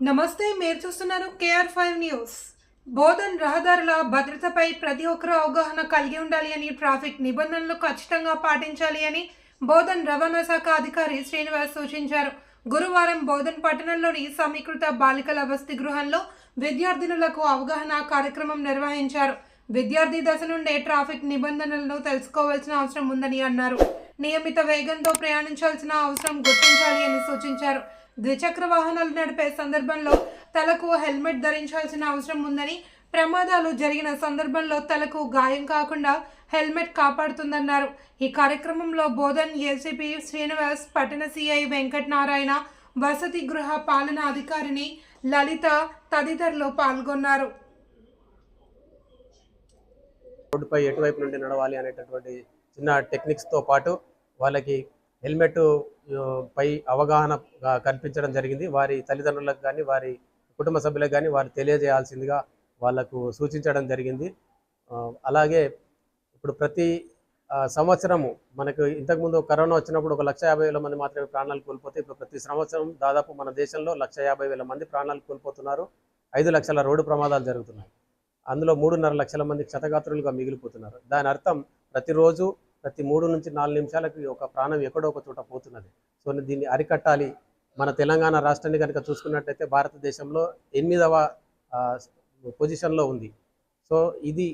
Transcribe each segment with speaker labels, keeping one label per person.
Speaker 1: నమస్తే మీరు చూస్తున్నారు కేఆర్ ఫైవ్ న్యూస్. బోధన్ రహదారుల భద్రతపై ప్రతి ఒక్కరూ అవగాహన కలిగి ఉండాలి అని ట్రాఫిక్ నిబంధనలు ఖచ్చితంగా పాటించాలి అని బోధన్ రవాణా శాఖ అధికారి శ్రీనివాస్ సూచించారు. గురువారం బోధన్ పట్టణంలోని సమీకృత బాలికల వసతి గృహంలో విద్యార్థినులకు అవగాహన కార్యక్రమం నిర్వహించారు. విద్యార్థి దశ నుండే ట్రాఫిక్ నిబంధనలను తెలుసుకోవాల్సిన అవసరం ఉందని అన్నారు. నియమిత వేగంతో ప్రయాణించాల్సిన అవసరం గుర్తించాలి అని సూచించారు. ద్విచక్ర వాహనాలు నడిపే సందర్భంలో తలకు హెల్మెట్ ధరించాల్సిన అవసరం ఉందని ప్రమాదాలు జరిగిన సందర్భంలో తలకు గాయం కాకుండా హెల్మెట్ కాపాడుతుందన్నారు. ఈ కార్యక్రమంలో బోధన్ ఏసీపీ శ్రీనివాస్ పట్టణ సిఐ వెంకట్ నారాయణ వసతి గృహ పాలన అధికారిని లలిత తదితరులు పాల్గొన్నారు.
Speaker 2: రోడ్డుపై ఎటువైపు నుండి నడవాలి అనేటటువంటి చిన్న టెక్నిక్స్తో పాటు వాళ్ళకి హెల్మెట్ పై అవగాహన కల్పించడం జరిగింది. వారి తల్లిదండ్రులకు కానీ వారి కుటుంబ సభ్యులకు కానీ వారు తెలియజేయాల్సిందిగా వాళ్ళకు సూచించడం జరిగింది. అలాగే ఇప్పుడు ప్రతి సంవత్సరము మనకు ఇంతకుముందు కరోనా వచ్చినప్పుడు ఒక లక్ష యాభై వేల మంది మాత్రమే ప్రాణాలు కోల్పోతే ఇప్పుడు ప్రతి సంవత్సరం దాదాపు మన దేశంలో లక్ష యాభై వేల మంది ప్రాణాలు కోల్పోతున్నారు. ఐదు లక్షల రోడ్డు ప్రమాదాలు జరుగుతున్నాయి. అందులో మూడున్నర లక్షల మంది క్షతగాత్రులుగా మిగిలిపోతున్నారు. దాని అర్థం ప్రతిరోజు ప్రతి మూడు నుంచి నాలుగు నిమిషాలకి ఒక ప్రాణం ఎక్కడో ఒక చోట పోతున్నది. సో దీన్ని అరికట్టాలి. మన తెలంగాణ రాష్ట్రాన్ని కనుక చూసుకున్నట్టయితే భారతదేశంలో ఎనిమిదవ పొజిషన్లో ఉంది. సో ఇది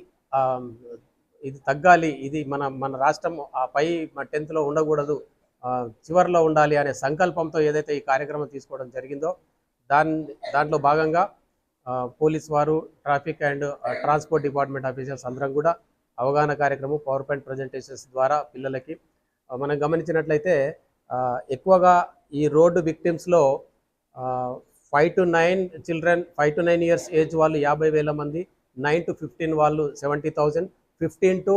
Speaker 2: ఇది తగ్గాలి. ఇది మన మన రాష్ట్రం ఆ పై టెన్త్లో ఉండకూడదు. చివరిలో ఉండాలి అనే సంకల్పంతో ఏదైతే ఈ కార్యక్రమం తీసుకోవడం జరిగిందో దాని దాంట్లో భాగంగా పోలీస్ వారు traffic and transport department officers అందరం కూడా అవగాహన కార్యక్రమం పవర్ పాయింట్ ప్రజెంటేషన్స్ ద్వారా పిల్లలకి మనం గమనించినట్లయితే ఎక్కువగా ఈ road విక్టిమ్స్లో five to nine children five to nine years age వాళ్ళు యాభై వేల మంది నైన్ టు ఫిఫ్టీన్ వాళ్ళు seventy thousand fifteen to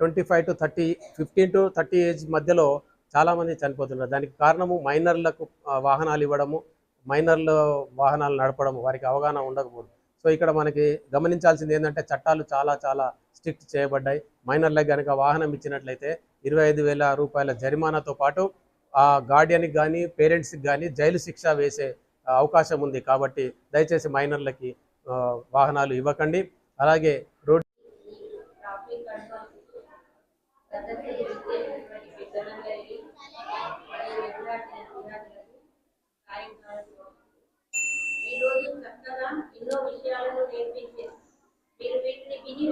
Speaker 2: twenty five to thirty fifteen to thirty age మధ్యలో చాలామంది చనిపోతున్నారు. దానికి కారణము మైనర్లకు వాహనాలు ఇవ్వడము మైనర్లు వాహనాలు నడపడం వారికి అవగాహన ఉండకపోవడం సో ఇక్కడ మనకి గమనించాల్సింది ఏంటంటే చట్టాలు చాలా చాలా స్ట్రిక్ట్ చేయబడ్డాయి. మైనర్లకు కనుక వాహనం ఇచ్చినట్లయితే ఇరవై ఐదు వేల రూపాయల జరిమానాతో పాటు ఆ గార్డియన్కి కానీ పేరెంట్స్కి కానీ జైలు శిక్ష వేసే అవకాశం ఉంది కాబట్టి దయచేసి మైనర్లకి వాహనాలు ఇవ్వకండి. అలాగే రోడ్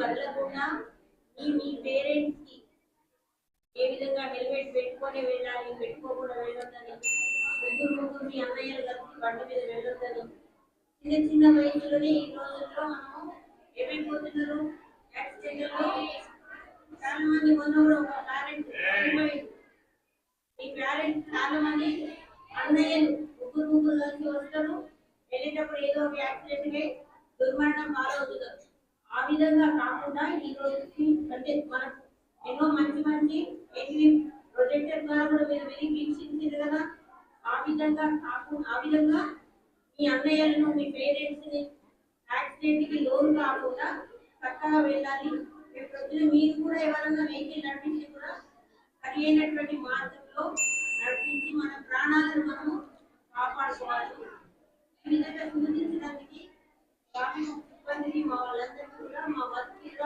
Speaker 3: వదలకుండా మీ మీ పేరెంట్స్కి ఏ విధంగా హెల్మెట్ పెట్టుకొని వెళ్ళాలి పెట్టుకోకుండా వెళ్ళొద్దని ముగ్గురు ముగ్గురు మీ అన్నయ్యలు కలిసి బండి మీద వెళ్ళొద్దని చిన్న చిన్న వయసులోనే ఈ రోజుల్లో మనం ఏమైపోతున్నారు? యాక్సిడెంట్లో చాలా మంది మొన్న ఒక పేరెంట్స్ మీ పేరెంట్స్ చాలా మంది అన్నయ్యలు ముగ్గురు ముగ్గురు కలిసి వస్తారు. వెళ్ళేటప్పుడు ఏదో ఒక యాక్సిడెంట్ దుర్మరణం పాలవుతున్నారు. ఆ విధంగా కాకుండా ఈ రోజుకి అంటే మనకు ఎన్నో మంచి మంచి ఎన్ని ప్రొజెక్టర్ ద్వారా కూడా మీరు వెళ్ళి వీక్షించారు కదా? ఆ విధంగా కాకుండా ఆ విధంగా మీ అన్నయ్యలను మీ పేరెంట్స్ని యాక్సిడెంట్కి లోన్ కాకుండా చక్కగా వెళ్ళాలి. రేపు పొద్దున మీరు కూడా ఎవరైనా వెహికల్ నడిపించి కూడా సరి అయినటువంటి మార్గంలో నడిపించి మన ప్రాణాలను మనము కాపాడుకోవాలి. ఈ విధంగా సూచించడానికి ట్రాఫిక్ సిబ్బందికి మా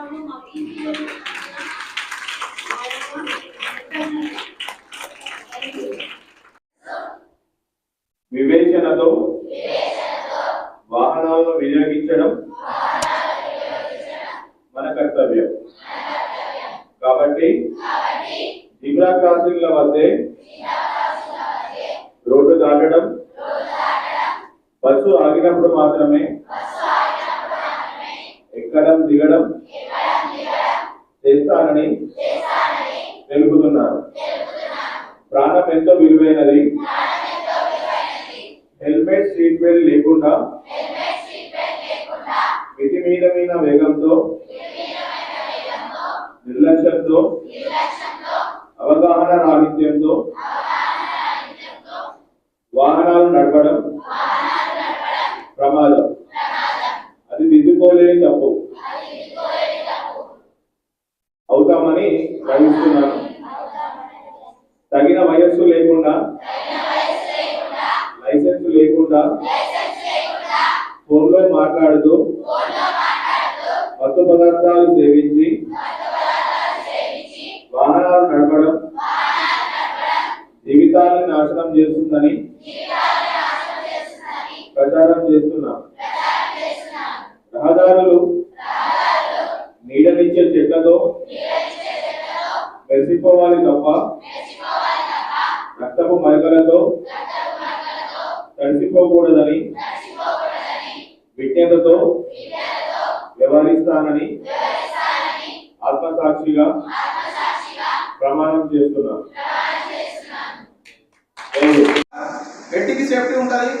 Speaker 3: మా వీధిలో
Speaker 4: వివేచనతో వాహనాలను వినియోగించడం మన కర్తవ్యం. కాబట్టి జిబ్రా క్రాసింగ్ల వద్దే రోడ్డు దాటడం బస్సు ఆగినప్పుడు మాత్రమే ఎక్కడం దిగడం చేస్తానని తెలుపుతున్నాను ప్రాణం ఎంతో విలువైనది. హెల్మెట్ సీట్ బెల్ట్ లేకుండా మీద వేగంతో నిర్లక్ష్యంతో అవగాహన రాహిత్యంతో వాహనాలు నడపడం. ప్రమాదం. అది దిద్దుకోలేని తప్పు. భావిస్తున్నాను తగిన వయస్సు లేకుండా లైసెన్స్ లేకుండా ఫోన్లో మాట్లాడుతూ మత్తు పదార్థాలు సేవించి వాహనాలు నడపడం జీవితాన్ని నాశనం చేస్తుందని ప్రచారం చేస్తున్నాం. రహదారులు మెరిసిపోవాలి తప్ప రక్తపు మరకలతో తడిసిపోకూడదని విజ్ఞతతో వ్యవహరిస్తానని ఆత్మసాక్షిగా ప్రమాణం చేస్తున్నాను. నేను
Speaker 5: సేఫ్టీ ఉంటుంది.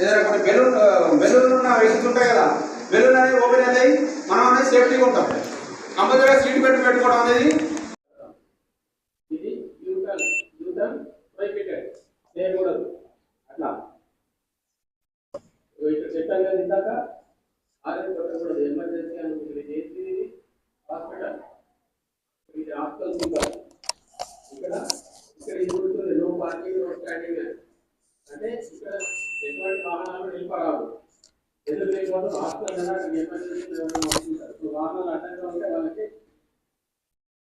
Speaker 5: ఏదైనా కొన్ని బెలూన్ బెలూన్ ఉన్న వెహికల్స్ ఉంటాయి కదా బెలూన్ అనేది ఓపెన్ అవుతాయి మనం అనేది సేఫ్టీగా ఉంటాం. కంపల్సరీగా సీట్ పెట్టి పెట్టుకోవడం అనేది
Speaker 2: ఆర్ఎం ఎమర్జెన్సీ అనుకుంటుంది ఇది హాస్పిటల్? ఇది హాస్పిటల్ సూపర్ ఇక్కడ ఇక్కడ ఇది ఉంటుంది నో పార్కింగ్ నో స్టాండింగ్ అని అంటే ఇక్కడ ఎటువంటి వాహనాలు నిలిపరాదు. ఎందుకు లేకపోతే హాస్పిటల్ అక్కడ ఎమర్జెన్సీ వస్తుంటారు వాహనాలు అడ్డంగా ఉంటే వాళ్ళకి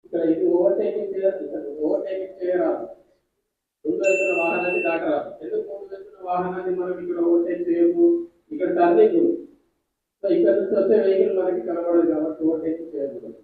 Speaker 2: ఇక్కడ ఇది ఓవర్టేకింగ్ చేయాలి ఇక్కడ ఓవర్టేకింగ్ చేయరాదు. ముందు వెళ్తున్న వాహనాన్ని దాటరాదు. ఎందుకు ముందు వెళ్తున్న వాహనాన్ని మనం ఇక్కడ ఓవర్టేక్ చేయము? ఇక్కడ టర్నింగ్ ఉంది ఇక్కడ నుంచి వచ్చే వెహికల్ మనకి కనబడదు కాబట్టి ఓవర్టేక్ చేయకూడదు